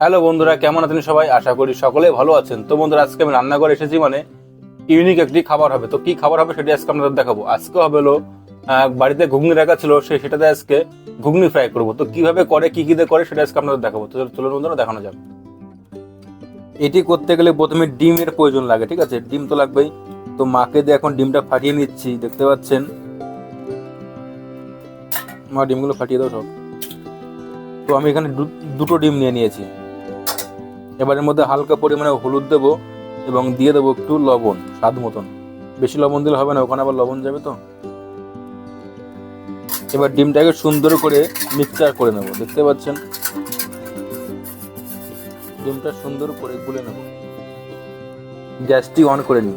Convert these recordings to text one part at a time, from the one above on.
Hello বন্ধুরা, কেমন আছেন সবাই? আশা করি সকলে ভালো আছেন। তো বন্ধুরা, আজকে আমি রান্না করে এসেছি মানে ইউনিক একটি খাবার হবে। তো কি খাবার হবে সেটি আজকে আপনাদের দেখাবো। আজকে হবে হলো বাড়িতে ঘুগনি রাখা ছিল, সে সেটাতে আজকে ঘুগনি ফ্রাই করব। তো কীভাবে করে, কি কি দিয়ে করে সেটা আজকে আপনাদের দেখাবো। তো চলুন বন্ধুরা, দেখানো যাক। এটি করতে গেলে প্রথমে ডিমের প্রয়োজন লাগে, ঠিক আছে? ডিম তো লাগবেই। তো মাকে দিয়ে এখন ডিমটা ফাটিয়ে নিচ্ছি, দেখতে পাচ্ছেন? মা, ডিমগুলো ফাটিয়ে দাও সব। তো আমি এখানে দুটো ডিম নিয়ে নিয়েছি। এবার এর মধ্যে হালকা পরিমাণে হলুদ দেবো এবং দিয়ে দেবো একটু লবণ, স্বাদ মতন। বেশি লবণ দিলে হবে না, ওখানে আবার লবণ যাবে তো? এবার ডিমটাকে সুন্দর করে মিক্সচার করে নেব, দেখতে পাচ্ছেন? ডিমটা সুন্দর করে গুলে নেব। গ্যাসটি অন করে নিই।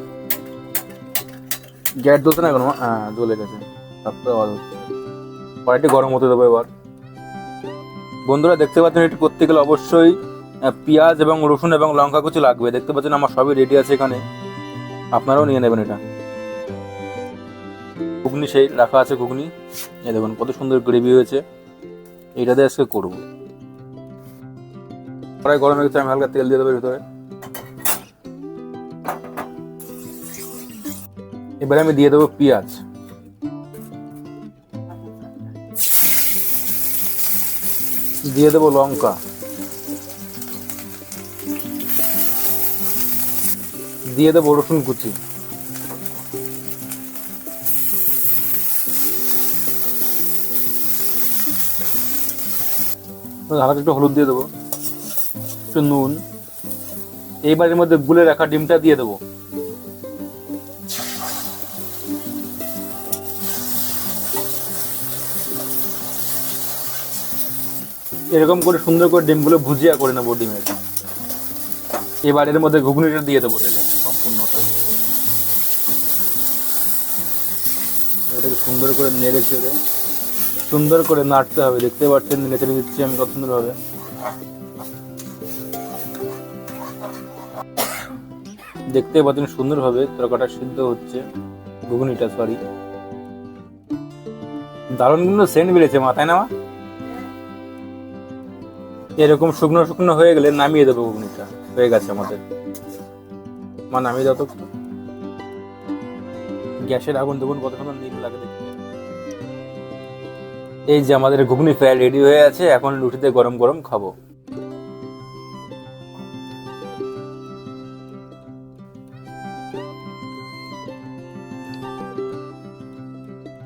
গ্যাস জ্বলছে না এখন? হ্যাঁ জ্বলে গেছে। তারপরে আওয়াজ হচ্ছে। কড়াইটি গরম হতে দেবো এবার। বন্ধুরা, দেখতে পাচ্ছেন এটি করতে গেলে অবশ্যই পেঁয়াজ এবং রসুন এবং লঙ্কা কুচি লাগবে। দেখতে পাচ্ছেন আমার সবই রেডি আছে এখানে। আপনারাও নিয়ে নেবেন এটা। ঘুগনি সেই রাখা আছে ঘুগনি। এ দেখুন, কত সুন্দর গ্রেভি হয়েছে। এইটাতে আজকে করব। কড়াই গরম গেছে, আমি হালকা তেল দিয়ে দেবো ভিতরে। এবারে আমি দিয়ে দেবো পেঁয়াজ। দিয়ে দেবো লঙ্কা। দিয়ে দেবো রসুন কুচি। হালকা একটু হলুদ দিয়ে দেবো, একটু নুন। এইবারের মধ্যে গুলে রাখা ডিমটা দিয়ে দেবো। এরকম করে সুন্দর করে ডিমগুলো ভুজিয়া করে নেব ডিমের। এবার এর মধ্যে ঘুগনিটা দিয়ে দেবো সম্পূর্ণটা। এটাকে সুন্দর করে নেড়ে চেড়ে, সুন্দর করে নাড়তে হবে, দেখতে পাচ্ছেন, নেড়ে চেড়ে দিচ্ছি আমি কত সুন্দর হবে দেখতে পাচ্ছেন সুন্দরভাবে তরকাটা সিদ্ধ হচ্ছে, ঘুগনিটা সরি দারুণ কিন্তু সেন্ট বেড়েছে মাথায় নামা এরকম শুকনো শুকনো হয়ে গেলে নামিয়ে দেবো ঘুগনিটা। হয়ে গেছে আমাদের। মা নামিয়ে দাও তো গ্যাসের আগুন দেখুন কত নীল লাগে এই যে আমাদের ঘুগনি ফ্রাই রেডি হয়ে আছে, এখন রুটিতে গরম গরম খাব।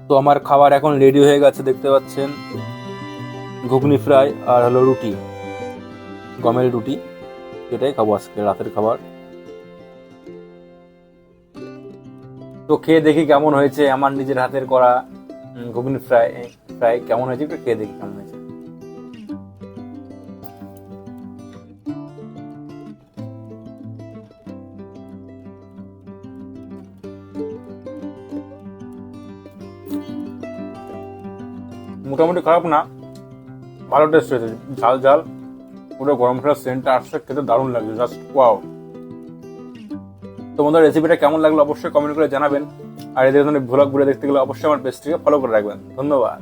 তো আমার খাবার এখন রেডি হয়ে গেছে, দেখতে পাচ্ছেন। ঘুগনি ফ্রাই আর হলো রুটি, গমের রুটি। এটাই খাব আজকে, রাতের খাবার। তো খেয়ে দেখি কেমন হয়েছে, আমার নিজের হাতের করা ঘুগনি ফ্রাই ফ্রাই কেমন হয়েছে একটু খেয়ে দেখি কেমন হয়েছে। মোটামুটি খারাপ না, ভালো টেস্ট হয়েছে, ঝাল ঝাল। পুরো গরম মশলার সেন্টটা আসছে, খেতে দারুণ লাগছে জাস্ট ওয়াও তোমাদের রেসিপিটা কেমন লাগল অবশ্যই কমেন্ট করে জানাবেন। আর এদের ধরনের ভ্লগ ঘুরে দেখতে গেলে অবশ্যই আমার পেজটিকে ফলো করে রাখবেন। ধন্যবাদ।